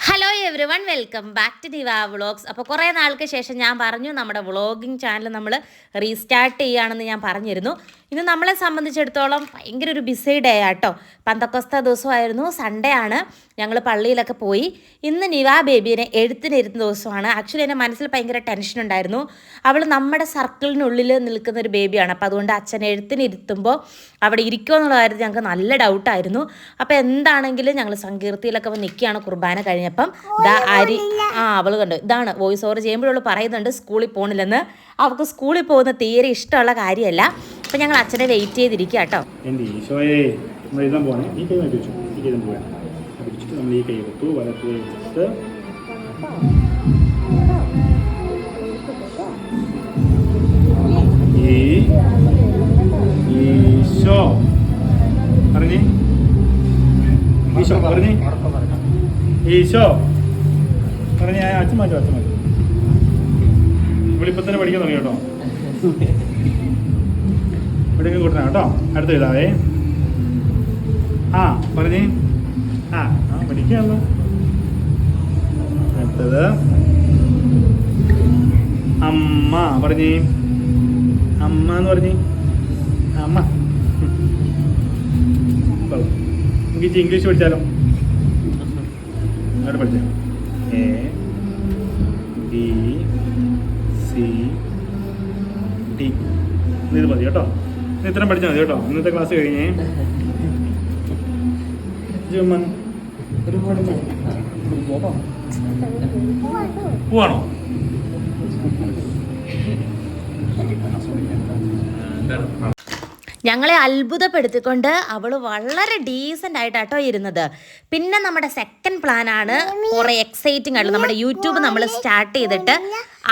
Hello everyone welcome back to Diva vlogs അപ്പോൾ കുറേ നാൾക്ക് ശേഷം ഞാൻ പറഞ്ഞു നമ്മുടെ വ്ളോഗിങ് ചാനൽ നമ്മൾ റീസ്റ്റാർട്ട് ചെയ്യുകയാണെന്ന് ഞാൻ പറഞ്ഞിരുന്നു. ഇന്ന് നമ്മളെ സംബന്ധിച്ചിടത്തോളം ഭയങ്കര ഒരു ബിസി ഡേ ആട്ടോ. പന്തക്കൊസ്ത ദിവസമായിരുന്നു. സൺഡേ ആണ്. ഞങ്ങൾ പള്ളിയിലൊക്കെ പോയി. ഇന്ന് നിവ ബേബീനെ എഴുത്തിനിരുന്ന ദിവസമാണ്. ആക്ച്വലി എന്റെ മനസ്സിൽ ഭയങ്കര ടെൻഷൻ ഉണ്ടായിരുന്നു. അവൾ നമ്മുടെ സർക്കിളിനുള്ളിൽ നിൽക്കുന്ന ഒരു ബേബിയാണ് അപ്പോൾ അതുകൊണ്ട് അച്ഛൻ എഴുത്തിനിരുത്തുമ്പോൾ അവിടെ ഇരിക്കുമോ എന്നുള്ള കാര്യത്തിൽ ഞങ്ങൾക്ക് നല്ല ഡൗട്ടായിരുന്നു അപ്പോൾ എന്താണെങ്കിലും ഞങ്ങൾ സങ്കീർത്തിയിലൊക്കെ നിൽക്കുകയാണ് കുർബാന കഴിഞ്ഞപ്പം ദാ അരി ആ അവൾ കണ്ടു. ഇതാണ് വോയിസ് ഓവർ ചെയ്യുമ്പോഴുള്ള പറയുന്നുണ്ട് സ്കൂളിൽ പോകണില്ലെന്ന് അവൾക്ക് സ്കൂളിൽ പോകുന്ന തീരെ ഇഷ്ടമുള്ള കാര്യമല്ല. അപ്പം ഞങ്ങൾ അച്ഛനെ വെയിറ്റ് ചെയ്തിരിക്കുക കേട്ടോ ഈശോ. പറഞ്ഞേ. ഈശോ പറഞ്ഞേ. ഈശോ പറഞ്ഞേ അച്ഛൻ മാറ്റോ അച്ഛൻ മാറ്റോ ഇവളിപ്പം തന്നെ പഠിക്കാൻ തുടങ്ങി കേട്ടോ ഇവിടേക്ക് കൂട്ടണം കേട്ടോ അടുത്ത എഴുതാവേ ആ പറഞ്ഞേ ആ ആ പഠിക്കാമല്ലോ അടുത്തത് അമ്മ പറഞ്ഞേ അമ്മ എന്ന് പറഞ്ഞേ അമ്മ. നമുക്ക് ഇംഗ്ലീഷ് പഠിച്ചാലോ അവിടെ പഠിച്ചേ. A B C D. ഇത് മതി കേട്ടോ. ഇത് ഇത്രയും പഠിച്ചാൽ മതി കേട്ടോ. ഇന്നത്തെ ക്ലാസ് കഴിഞ്ഞേ ജുമ്മൻ പോവാണോ? ഞങ്ങളെ അത്ഭുതപ്പെടുത്തിക്കൊണ്ട് അവൾ വളരെ ഡീസന്റ് ആയിട്ടാട്ടോ ഇരുന്നത്. പിന്നെ നമ്മുടെ സെക്കൻഡ് പ്ലാൻ ആണ് കുറേ എക്സൈറ്റിംഗ് ആയിട്ട് നമ്മുടെ യൂട്യൂബ് നമ്മൾ സ്റ്റാർട്ട് ചെയ്തിട്ട്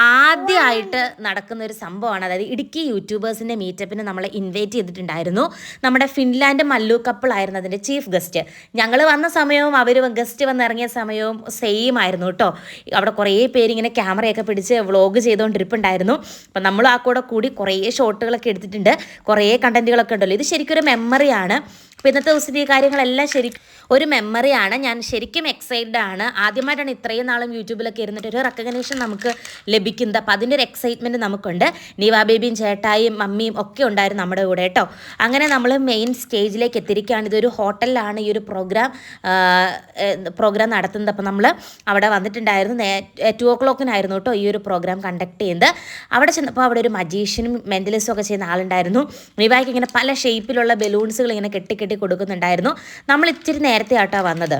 ആദ്യമായിട്ട് നടക്കുന്ന ഒരു സംഭവമാണ്. അതായത് ഇടുക്കി യൂട്യൂബേഴ്സിന്റെ മീറ്റപ്പിന് നമ്മളെ ഇൻവൈറ്റ് ചെയ്തിട്ടുണ്ടായിരുന്നു. നമ്മുടെ ഫിൻലാൻഡ് മല്ലു കപ്പിൾ ആയിരുന്നു അതിന്റെ ചീഫ് ഗസ്റ്റ് ഞങ്ങൾ വന്ന സമയവും അവർ ഗസ്റ്റ് വന്നിറങ്ങിയ സമയവും സെയിം ആയിരുന്നു കേട്ടോ അവിടെ കുറേ പേര് ഇങ്ങനെ ക്യാമറയൊക്കെ പിടിച്ച് വ്ളോഗ് ചെയ്തുകൊണ്ടിരിപ്പുണ്ടായിരുന്നു അപ്പം നമ്മൾ ആ കൂടെ കൂടി കുറേ ഷോട്ടുകളൊക്കെ എടുത്തിട്ടുണ്ട്. കുറേ കണ്ടന്റുകളൊക്കെ ഉണ്ടല്ലോ. ഇത് ശരിക്കും ഒരു മെമ്മറിയാണ് അപ്പോൾ ഇന്നത്തെ ദിവസത്തെ ഈ കാര്യങ്ങളെല്ലാം ശരി ഒരു മെമ്മറിയാണ് ഞാൻ ശരിക്കും എക്സൈറ്റഡ് ആണ്. ആദ്യമായിട്ടാണ് ഇത്രയും നാളും യൂട്യൂബിലൊക്കെ ഇരുന്നിട്ട് ഒരു റെക്കഗ്നേഷൻ നമുക്ക് ലഭിക്കുന്നത്. അപ്പോൾ അതിന്റെ ഒരു എക്സൈറ്റ്മെന്റ് നമുക്കുണ്ട്. നീവാ ബേബിയും ചേട്ടായും മമ്മിയും ഒക്കെ ഉണ്ടായിരുന്നു നമ്മുടെ കൂടെ കേട്ടോ. അങ്ങനെ നമ്മൾ മെയിൻ സ്റ്റേജിലേക്ക് എത്തിയിരിക്കുകയാണ്. ഇതൊരു ഹോട്ടലിലാണ് ഈ ഒരു പ്രോഗ്രാം പ്രോഗ്രാം നടത്തുന്നത്. അപ്പോൾ നമ്മൾ അവിടെ വന്നിട്ടുണ്ടായിരുന്നു. ടു ഓ ക്ലോക്കിനായിരുന്നു കേട്ടോ ഈ ഒരു പ്രോഗ്രാം കണ്ടക്ട് ചെയ്യുന്നത്. അവിടെ ചെന്നപ്പോൾ അവിടെ ഒരു മജീഷ്യനും മെന്റലിസ്റ്റും ഒക്കെ ചെയ്യുന്ന ആളുണ്ടായിരുന്നു. നീവായ്ക്ക് ഇങ്ങനെ പല ഷേപ്പിലുള്ള ബലൂൺസുകൾ ഇങ്ങനെ കെട്ടി കെട്ടി കൊടുക്കുന്നുണ്ടായിരുന്നു. നമ്മൾ ഇത്തിരി നേരത്തെ ആട്ടോ വന്നത്.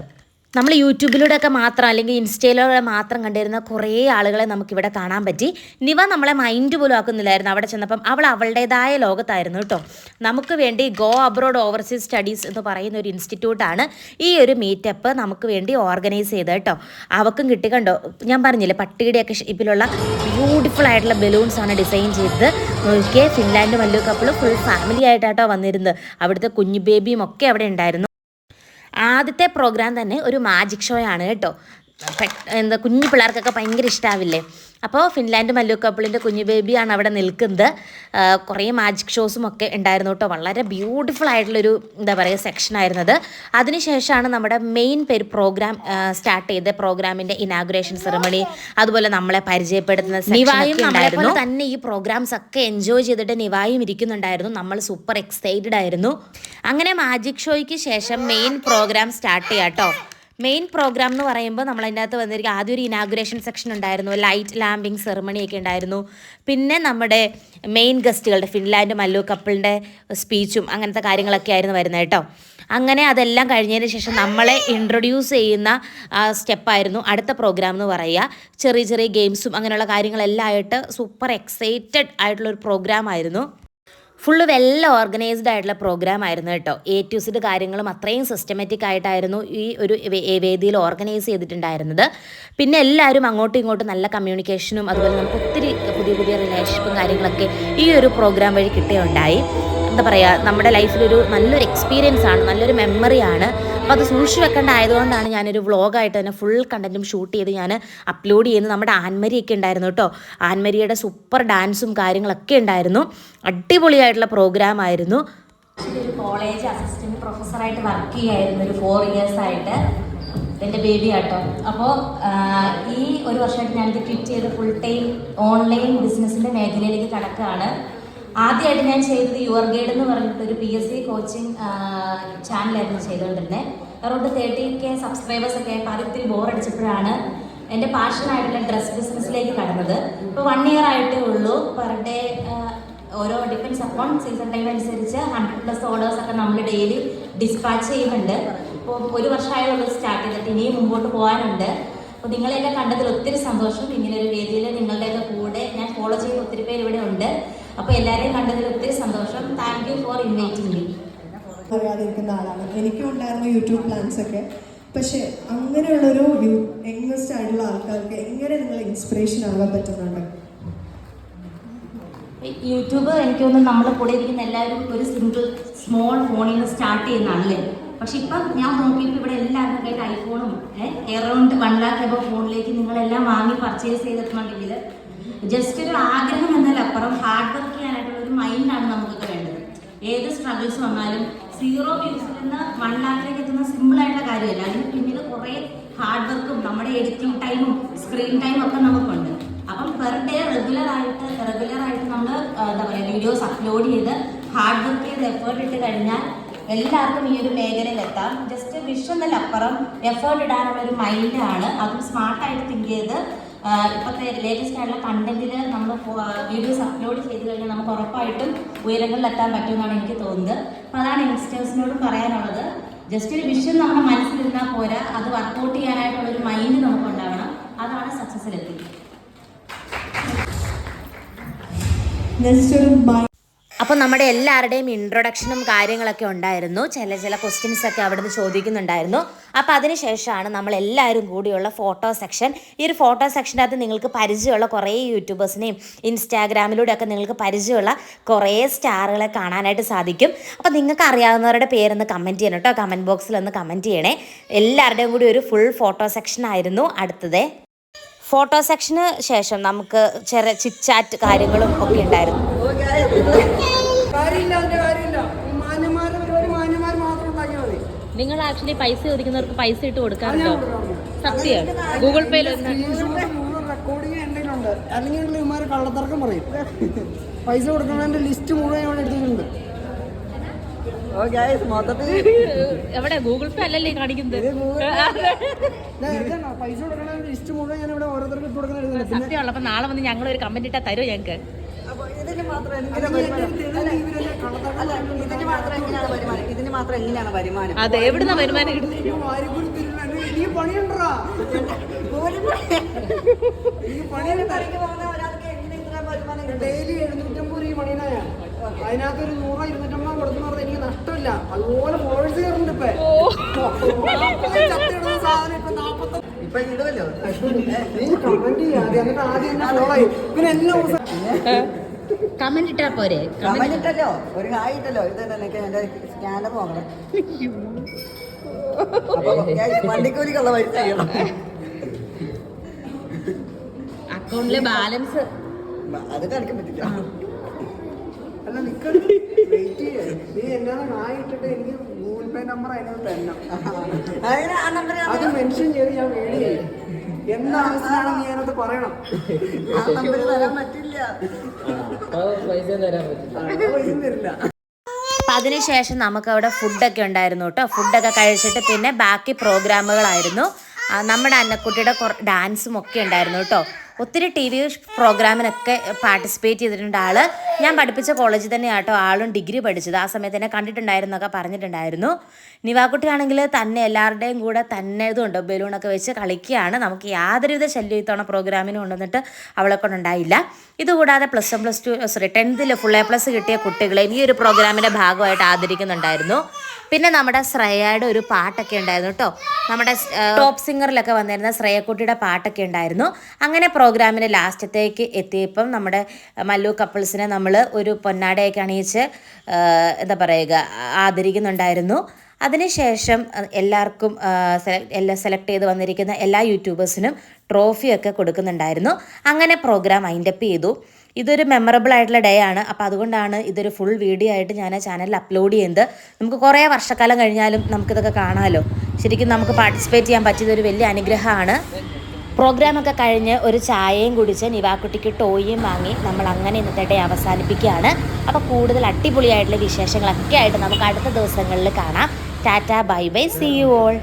നമ്മൾ യൂട്യൂബിലൂടെയൊക്കെ മാത്രം അല്ലെങ്കിൽ ഇൻസ്റ്റയിലൂടെ മാത്രം കണ്ടിരുന്ന കുറേ ആളുകളെ നമുക്കിവിടെ കാണാൻ പറ്റി. നിവ നമ്മളെ മൈൻഡ് പോലും ആക്കുന്നില്ലായിരുന്നു അവിടെ ചെന്നപ്പം. അവൾ അവളുടേതായ ലോകത്തായിരുന്നു കേട്ടോ. നമുക്ക് വേണ്ടി ഗോ അബ്രോഡ് ഓവർസീസ് സ്റ്റഡീസ് എന്ന് പറയുന്ന ഒരു ഇൻസ്റ്റിറ്റ്യൂട്ടാണ് ഈ ഒരു മീറ്റപ്പ് നമുക്ക് വേണ്ടി ഓർഗനൈസ് ചെയ്തത് കേട്ടോ. അവക്കും കിട്ടി കണ്ടോ? ഞാൻ പറഞ്ഞില്ലേ പട്ടിയുടെയൊക്കെ ഷേപ്പിലുള്ള ബ്യൂട്ടിഫുൾ ആയിട്ടുള്ള ബലൂൺസാണ് ഡിസൈൻ ചെയ്തത്. നോക്കിയേ Finland Mallu couple full family ആയിട്ടാട്ടോ വന്നിരുന്നത്. അവിടുത്തെ കുഞ്ഞു ബേബിയും ഒക്കെ അവിടെ ഉണ്ടായിരുന്നു. ആദ്യത്തെ പ്രോഗ്രാം തന്നെ ഒരു മാജിക് ഷോയാണ് കേട്ടോ. എന്താ കുഞ്ഞു പിള്ളേർക്കൊക്കെ ഭയങ്കര ഇഷ്ടാവില്ലേ? അപ്പോൾ ഫിൻലാൻഡ് മല്ലു കപ്പിളിന്റെ കുഞ്ഞു ബേബിയാണ് അവിടെ നിൽക്കുന്നത്. കുറേ മാജിക് ഷോസും ഒക്കെ ഉണ്ടായിരുന്നു കേട്ടോ. വളരെ ബ്യൂട്ടിഫുൾ ആയിട്ടുള്ളൊരു എന്താ പറയുക സെക്ഷൻ സെക്ഷനായിരുന്നത് അതിനുശേഷമാണ് നമ്മുടെ മെയിൻ പേര് പ്രോഗ്രാം സ്റ്റാർട്ട് ചെയ്ത പ്രോഗ്രാമിന്റെ ഇനാഗുറേഷൻ സെറമണി അതുപോലെ നമ്മളെ പരിചയപ്പെടുത്തുന്ന നിവായും ഉണ്ടായിരുന്നു. തന്നെ ഈ പ്രോഗ്രാംസ് ഒക്കെ എൻജോയ് ചെയ്തിട്ട് നിവായും ഇരിക്കുന്നുണ്ടായിരുന്നു. നമ്മൾ സൂപ്പർ എക്സൈറ്റഡ് ആയിരുന്നു. അങ്ങനെ മാജിക് ഷോയ്ക്ക് ശേഷം മെയിൻ പ്രോഗ്രാം സ്റ്റാർട്ട് ചെയ്യാം കേട്ടോ. മെയിൻ പ്രോഗ്രാം എന്ന് പറയുമ്പോൾ നമ്മൾ അതിന്റെ അകത്ത് വന്നിരിക്കുക ആദ്യം ഒരു ഇനാഗുറേഷൻ സെക്ഷൻ ഉണ്ടായിരുന്നു. ലൈറ്റ് ലാമ്പിങ് സെറമണി ഒക്കെ ഉണ്ടായിരുന്നു. പിന്നെ നമ്മുടെ മെയിൻ ഗസ്റ്റുകളുടെ ഫിൻലാൻഡ് മല്ലു കപ്പിളിന്റെ സ്പീച്ചും അങ്ങനത്തെ കാര്യങ്ങളൊക്കെ ആയിരുന്നു വരുന്നത് കേട്ടോ. അങ്ങനെ അതെല്ലാം കഴിഞ്ഞതിന് ശേഷം നമ്മളെ ഇൻട്രൊഡ്യൂസ് ചെയ്യുന്ന സ്റ്റെപ്പായിരുന്നു അടുത്ത പ്രോഗ്രാം എന്ന് പറയുക. ചെറിയ ചെറിയ ഗെയിംസും അങ്ങനെയുള്ള കാര്യങ്ങളെല്ലാം ആയിട്ട് സൂപ്പർ എക്സൈറ്റഡ് ആയിട്ടുള്ളൊരു പ്രോഗ്രാം ആയിരുന്നു. ഫുള്ള് വെൽ ഓർഗനൈസ്ഡ് ആയിട്ടുള്ള പ്രോഗ്രാം ആയിരുന്നു കേട്ടോ. എ ടു സിഡ് കാര്യങ്ങളും അത്രയും സിസ്റ്റമാറ്റിക് ആയിട്ടായിരുന്നു ഈ ഒരു വേദിയിൽ ഓർഗനൈസ് ചെയ്തിട്ടുണ്ടായിരുന്നത്. പിന്നെ എല്ലാവരും അങ്ങോട്ടും ഇങ്ങോട്ടും നല്ല കമ്മ്യൂണിക്കേഷനും അതുപോലെ നമുക്ക് ഒത്തിരി പുതിയ പുതിയ റിലേഷൻഷിപ്പും കാര്യങ്ങളൊക്കെ ഈ ഒരു പ്രോഗ്രാം വഴി കിട്ടുകയുണ്ടായി. എന്താ പറയുക നമ്മുടെ ലൈഫിലൊരു നല്ലൊരു എക്സ്പീരിയൻസ് ആണ് നല്ലൊരു മെമ്മറിയാണ് അപ്പോൾ അത് സൂക്ഷിച്ചു വെക്കേണ്ട ആയതുകൊണ്ടാണ് ഞാനൊരു വ്ളോഗായിട്ട് തന്നെ ഫുൾ കണ്ടന്റും ഷൂട്ട് ചെയ്ത് ഞാൻ അപ്ലോഡ് ചെയ്യുന്നത്. നമ്മുടെ ആൻമരിയൊക്കെ ഉണ്ടായിരുന്നു കേട്ടോ. ആൻമരിയുടെ സൂപ്പർ ഡാൻസും കാര്യങ്ങളൊക്കെ ഉണ്ടായിരുന്നു. അടിപൊളിയായിട്ടുള്ള പ്രോഗ്രാം ആയിരുന്നു. ഒരു കോളേജ് അസിസ്റ്റന്റ് പ്രൊഫസറായിട്ട് വർക്ക് ചെയ്യായിരുന്നു ഒരു ഫോർ ഇയേഴ്സ് ആയിട്ട്. എന്റെ ബേബി ആട്ടോ. അപ്പോൾ ഈ ഒരു വർഷമായിട്ട് ഞാനിത് ക്വിറ്റ് ചെയ്ത് ഫുൾ ടൈം ഓൺലൈൻ ബിസിനസ്സിന്റെ മേഖലയിലേക്ക് കടക്കുകയാണ്. ആദ്യമായിട്ട് ഞാൻ ചെയ്തത് യുവർ ഗൈഡ് എന്ന് പറഞ്ഞിട്ട് ഒരു പി എസ് സി കോച്ചിങ് ചാനലായിരുന്നു ചെയ്തുകൊണ്ടിരുന്നത് അറൗണ്ട് തേർട്ടി കെ സബ്സ്ക്രൈബേഴ്സ് ഒക്കെ ആയപ്പോൾ അത് ഇത്തിരി ബോറടിച്ചപ്പോഴാണ് എന്റെ പാഷനായിട്ടുള്ള ഡ്രസ് ബിസിനസ്സിലേക്ക് കടന്നത്. ഇപ്പോൾ വൺ ഇയർ ആയിട്ടേ ഉള്ളൂ. പെർ ഡേ ഓരോ ഡിപ്പെൻസ് അപ്പോൺ സീസൺ ടൈം അനുസരിച്ച് ഹൺഡ്രഡ് പ്ലസ് ഓർഡേഴ്സ് ഒക്കെ നമ്മൾ ഡെയിലി ഡിസ്പാച്ച് ചെയ്യുന്നുണ്ട്. ഇപ്പോൾ ഒരു വർഷമായുള്ളൂ സ്റ്റാർട്ട് ചെയ്തിട്ട്. ഇനിയും മുമ്പോട്ട് പോകാനുണ്ട്. അപ്പോൾ നിങ്ങളെയൊക്കെ കണ്ടതിൽ ഒത്തിരി സന്തോഷം. ഇങ്ങനെ ഒരു വേദിയിൽ നിങ്ങളുടെയൊക്കെ കൂടെ ഞാൻ ഫോളോ ചെയ്യുന്ന ഒത്തിരി പേര് ഇവിടെ ഉണ്ട്. അപ്പോൾ എല്ലാവരെയും കണ്ടതിൽ ഒത്തിരി സന്തോഷം. Thank you for inviting me അറിയാതിരിക്കുന്ന ആളാണ്. എനിക്കും ഉണ്ടായിരുന്ന യൂട്യൂബ് പ്ലാൻസ് ഒക്കെ. പക്ഷെ അങ്ങനെയുള്ളൊരു യങ്സ്റ്റ് ആയിട്ടുള്ള ആൾക്കാർക്ക് എങ്ങനെ നിങ്ങൾ ഇൻസ്പിറേഷൻ ആകാൻ പറ്റുന്നുണ്ട്? യൂട്യൂബ് എനിക്ക് തോന്നുന്നു നമ്മുടെ കൂടെ ഇരിക്കുന്ന എല്ലാവരും ഒരു സിംഗിൾ സ്മോൾ ഫോണിൽ നിന്ന് സ്റ്റാർട്ട് ചെയ്യുന്നതല്ലേ പക്ഷെ ഇപ്പം ഞാൻ നോക്കിയപ്പോൾ ഇവിടെ എല്ലാവരുടെ കയ്യിൽ ഐഫോണും എറൗണ്ട് വൺ ലാക്ക് എബോ ഫോണിലേക്ക് നിങ്ങളെല്ലാം വാങ്ങി പർച്ചേസ് ചെയ്തിട്ടുണ്ടെങ്കിൽ ജസ്റ്റ് ഒരു ആഗ്രഹം എന്നതിലപ്പുറം ഹാർഡ് വർക്ക് ചെയ്യാനായിട്ടുള്ള ഒരു മൈൻഡാണ് നമുക്കൊക്കെ വേണ്ടത്. ഏത് സ്ട്രഗിൾസ് വന്നാലും സീറോ വ്യൂസിൽ നിന്ന് വൺ ലാക്കിലേക്ക് എത്തുന്ന സിമ്പിൾ ആയിട്ടുള്ള കാര്യമല്ല. അതിന് പിന്നിൽ കുറേ ഹാർഡ് വർക്കും നമ്മുടെ എഡിറ്റിംഗ് ടൈമും സ്ക്രീൻ ടൈമും ഒക്കെ നമുക്കുണ്ട്. അപ്പം പെർ ഡേ റെഗുലർ ആയിട്ട് റെഗുലർ ആയിട്ട് നമ്മൾ എന്താ പറയുക വീഡിയോസ് അപ്ലോഡ് ചെയ്ത് ഹാർഡ് വർക്ക് ചെയ്ത് എഫേർട്ട് ഇട്ട് കഴിഞ്ഞാൽ എല്ലാവർക്കും ഈ ഒരു മേഖലയിൽ എത്താം. ജസ്റ്റ് അപ്പുറം എഫേർട്ട് ഇടാനുള്ള ഒരു മൈൻഡാണ് അതും സ്മാർട്ടായിട്ട് തിങ്ക് ചെയ്ത് ഇപ്പോഴത്തെ ലേറ്റസ്റ്റ് ആയിട്ടുള്ള കണ്ടന്റിൽ നമ്മൾ വീഡിയോസ് അപ്ലോഡ് ചെയ്ത് കഴിഞ്ഞാൽ നമുക്ക് ഉറപ്പായിട്ടും ഉയരങ്ങളിൽ എത്താൻ പറ്റുമെന്നാണ് എനിക്ക് തോന്നുന്നത്. അപ്പോൾ അതാണ് യങ്സ്റ്റേഴ്സിനോടും പറയാനുള്ളത്. ജസ്റ്റ് ഒരു വിഷൻ നമ്മുടെ മനസ്സിലിരുന്നാൽ പോരാ. അത് വർക്കൗട്ട് ചെയ്യാനായിട്ടുള്ള ഒരു മൈൻഡ് നമുക്ക് ഉണ്ടാവണം അതാണ് സക്സസ്സിലെത്തി ജസ്റ്റ് ഒരു അപ്പോൾ നമ്മുടെ എല്ലാവരുടെയും ഇൻട്രൊഡക്ഷനും കാര്യങ്ങളൊക്കെ ഉണ്ടായിരുന്നു. ചില ചില ക്വസ്റ്റ്യൻസ് ഒക്കെ അവിടുന്ന് ചോദിക്കുന്നുണ്ടായിരുന്നു. അപ്പോൾ അതിനുശേഷമാണ് നമ്മൾ എല്ലാവരും കൂടിയുള്ള ഫോട്ടോ സെക്ഷൻ ഈ ഒരു ഫോട്ടോ സെക്ഷനകത്ത് നിങ്ങൾക്ക് പരിചയമുള്ള കുറേ യൂട്യൂബേഴ്സിനെയും ഇൻസ്റ്റാഗ്രാമിലൂടെ ഒക്കെ നിങ്ങൾക്ക് പരിചയമുള്ള കുറേ സ്റ്റാറുകളെ കാണാനായിട്ട് സാധിക്കും. അപ്പോൾ നിങ്ങൾക്ക് അറിയാവുന്നവരുടെ പേരൊന്ന് കമന്റ് ചെയ്യണം കേട്ടോ. കമന്റ് ബോക്സിൽ ഒന്ന് കമന്റ് ചെയ്യണേ. എല്ലാവരുടെയും കൂടി ഒരു ഫുൾ ഫോട്ടോ സെക്ഷൻ ആയിരുന്നു അടുത്തത്. ഫോട്ടോ സെക്ഷന് ശേഷം നമുക്ക് ചെറിയ ചിറ്റാറ്റ് കാര്യങ്ങളും ഒക്കെ ഉണ്ടായിരുന്നു. അതിന്റെ കാര്യമില്ല. ഒരു മാന്യന്മാർ മാത്രം ഉണ്ടാക്കിയാൽ മതി. നിങ്ങൾ ആക്ച്വലി പൈസ ചോദിക്കുന്നവർക്ക് പൈസ ഇട്ട് കൊടുക്കാറുണ്ടോ? സത്യം. ഗൂഗിൾ പേയിൽ റെക്കോർഡിങ് എന്റെ കയ്യിലുണ്ട് അല്ലെങ്കിൽ ഇവന്മാർ കള്ളത്തർക്കം പറയും. പൈസ കൊടുക്കുന്നതിന്റെ ലിസ്റ്റ് മുഴുവൻ ഇവിടെ എടുത്തിട്ടുണ്ട്. എവിടെ? ഗൂഗിൾ പേ അല്ലല്ലേ കാണിക്കുന്നത്? പൈസ കൊടുക്കുന്നതിന്റെ ലിസ്റ്റ് മുഴുവൻ ഞാൻ ഇവിടെ ഓരോരുത്തർക്ക് സത്യമുള്ള അപ്പൊ നാളെ വന്ന് ഞങ്ങൾ ഒരു കമന്റ് ഇട്ടാ തരുമോ ഞങ്ങൾക്ക് ഇതിന് മാത്രം എങ്ങനെയാണ് വരുമാനം? ഇതിന് മാത്രം എങ്ങനെയാണ് വരുമാനം? അതെ എവിടുന്ന വരുമാനം കിട്ടുന്നത്? ഡെയിലി എഴുന്നൂറ്റമ്പത് രൂപ അതിനകത്ത് ഒരു നൂറോ ഇരുന്നൂറ്റമ്പത് കൊടുത്തു പറഞ്ഞാൽ എനിക്ക് നഷ്ടമില്ല. അതുപോലെ ഫോളോവേഴ്സ് കയറുന്നുണ്ട് ഇപ്പൊ. സാധനം ഇപ്പൊ നാപ്പത്തൊന്ന് ഇപ്പൊ ഇടുമല്ലോ നീ കമന്റ് ചെയ്യാതെ. എന്നിട്ട് ആദ്യം എന്നെ ഫോളോ ചെയ്യും. പിന്നെ എല്ലാ ദിവസം കമന്റ് ഇട്ടാ പോരെ. ഇട്ടല്ലോ ഒരു ഹായ് ഇട്ടല്ലോ ഇത് തന്നെ എനിക്ക് എന്റെ സ്കാനർ നോക്കണം വണ്ടിക്കൂലിക്കുള്ള പൈസ അക്കൗണ്ടിലെ ബാലൻസ്. അത് കളിക്കാൻ പറ്റില്ല. അല്ല നിക്കണ്ട വെയിറ്റ് ചെയ്യേ. നീ എന്നാണ് ഹായ് ഇട്ടിട്ട് എനിക്ക് ഗൂഗിൾ പേ നമ്പർ അതിനകത്ത് തന്നെ അത് മെൻഷൻ ചെയ്ത് ഞാൻ വേടി നീ അതിനകത്ത് പറയണം? ആ നമ്പർ തരാൻ പറ്റില്ല. ആ, പൈസ തരില്ല. അപ്പം അതിനുശേഷം നമുക്ക് അവിടെ ഫുഡൊക്കെ ഉണ്ടായിരുന്നു കേട്ടോ. ഫുഡൊക്കെ കഴിച്ചിട്ട് പിന്നെ ബാക്കി പ്രോഗ്രാമുകളായിരുന്നു. നമ്മുടെ അന്നക്കുട്ടിയുടെ ഡാൻസും ഒക്കെ ഉണ്ടായിരുന്നു കേട്ടോ. ഒത്തിരി ടി വി പ്രോഗ്രാമിനൊക്കെ പാർട്ടിസിപ്പേറ്റ് ചെയ്തിട്ടുണ്ട് ആൾ. ഞാൻ പഠിപ്പിച്ച കോളേജിൽ തന്നെ ആട്ടോ ആളും ഡിഗ്രി പഠിച്ചത്. ആ സമയത്ത് എന്നെ കണ്ടിട്ടുണ്ടായിരുന്നൊക്കെ പറഞ്ഞിട്ടുണ്ടായിരുന്നു. നിവാക്കുട്ടിയാണെങ്കിൽ തന്നെ എല്ലാവരുടെയും കൂടെ തന്നെ ഇതുണ്ട് ബലൂണൊക്കെ വെച്ച് കളിക്കുകയാണ്. നമുക്ക് യാതൊരുവിധ ശല്യം ഇത്തവണ പ്രോഗ്രാമിന് കൊണ്ടുവന്നിട്ട് അവളെ കൊണ്ടുണ്ടായില്ല. ഇതുകൂടാതെ plus one plus two sorry ടെൻത്തിൽ full A plus കിട്ടിയ കുട്ടികളെ ഈ ഒരു പ്രോഗ്രാമിന്റെ ഭാഗമായിട്ട് ആദരിക്കുന്നുണ്ടായിരുന്നു. പിന്നെ നമ്മുടെ ശ്രേയയുടെ ഒരു പാട്ടൊക്കെ ഉണ്ടായിരുന്നു കേട്ടോ നമ്മുടെ ടോപ്പ് സിംഗറിലൊക്കെ വന്നിരുന്ന ശ്രേയക്കുട്ടിയുടെ പാട്ടൊക്കെ ഉണ്ടായിരുന്നു. അങ്ങനെ പ്രോഗ്രാമിന്റെ ലാസ്റ്റത്തേക്ക് എത്തിയപ്പം നമ്മുടെ മല്ലു കപ്പിൾസിനെ നമ്മൾ ഒരു പൊന്നാടയൊക്കെ അണിയിച്ച് എന്താ പറയുക ആദരിക്കുന്നുണ്ടായിരുന്നു. അതിനുശേഷം എല്ലാവർക്കും സെലക്ട് എല്ലാ സെലക്ട് ചെയ്ത് വന്നിരിക്കുന്ന എല്ലാ യൂട്യൂബേഴ്സിനും ട്രോഫിയൊക്കെ കൊടുക്കുന്നുണ്ടായിരുന്നു. അങ്ങനെ പ്രോഗ്രാം അപ്പ് ചെയ്തു. ഇതൊരു മെമ്മറബിൾ ആയിട്ടുള്ള ഡേ ആണ്. അപ്പോൾ അതുകൊണ്ടാണ് ഇതൊരു ഫുൾ വീഡിയോ ആയിട്ട് ഞാൻ ചാനലിൽ അപ്ലോഡ് ചെയ്യുന്നത്. നമുക്ക് കുറേ വർഷക്കാലം കഴിഞ്ഞാലും നമുക്കിതൊക്കെ കാണാമല്ലോ ശരിക്കും നമുക്ക് പാർട്ടിസിപ്പേറ്റ് ചെയ്യാൻ പറ്റിയതൊരു വലിയ അനുഗ്രഹമാണ്. പ്രോഗ്രാമൊക്കെ കഴിഞ്ഞ് ഒരു ചായയും കുടിച്ച് നിവാക്കുട്ടിക്ക് ടോയും വാങ്ങി നമ്മൾ അങ്ങനെ ഇന്നത്തെ ഡേ അവസാനിപ്പിക്കുകയാണ്. അപ്പോൾ കൂടുതൽ അടിപൊളിയായിട്ടുള്ള വിശേഷങ്ങളൊക്കെ ആയിട്ട് നമുക്ക് അടുത്ത ദിവസങ്ങളിൽ കാണാം. Tata bye bye. See you all